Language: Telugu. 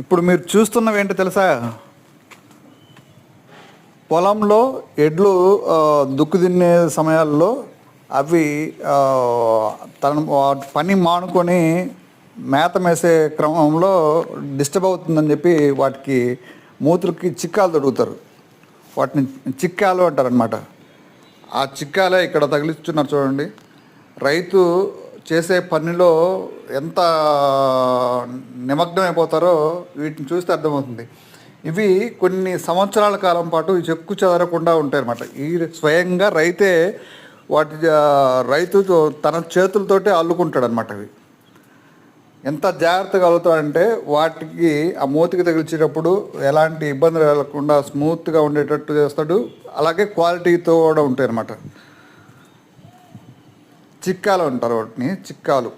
ఇప్పుడు మీరు చూస్తున్నవి ఏంటో తెలుసా? పొలంలో ఎడ్లు దుక్కు తిన్నే సమయాల్లో అవి తన వాటి పని మానుకొని మేత మేసే క్రమంలో డిస్టర్బ్ అవుతుందని చెప్పి వాటికి మూతులకి చిక్కాలు దొరుకుతారు వాటిని చిక్కాలు అంటారనమాట ఆ చిక్కాలే ఇక్కడ తగిలిస్తున్నారు చూడండి. రైతు చేసే పనిలో ఎంత నిమగ్నమైపోతారో వీటిని చూస్తే అర్థమవుతుంది. ఇవి కొన్ని సంవత్సరాల కాలం పాటు చెక్కు చెదరకుండా ఉంటాయన్నమాట. ఈ స్వయంగా రైతే వాటి రైతు తన చేతులతోటే అల్లుకుంటాడు అనమాట అవి. ఎంత జాగ్రత్తగా అల్లుతాడంటే వాటికి ఆ మూతికి తగిలిచేటప్పుడు ఎలాంటి ఇబ్బందులు లేకుండా స్మూత్గా ఉండేటట్టు చేస్తాడు. అలాగే క్వాలిటీతో కూడా ఉంటాయి అన్నమాట చిక్కాలు అంటారు వాటిని చిక్కాలు.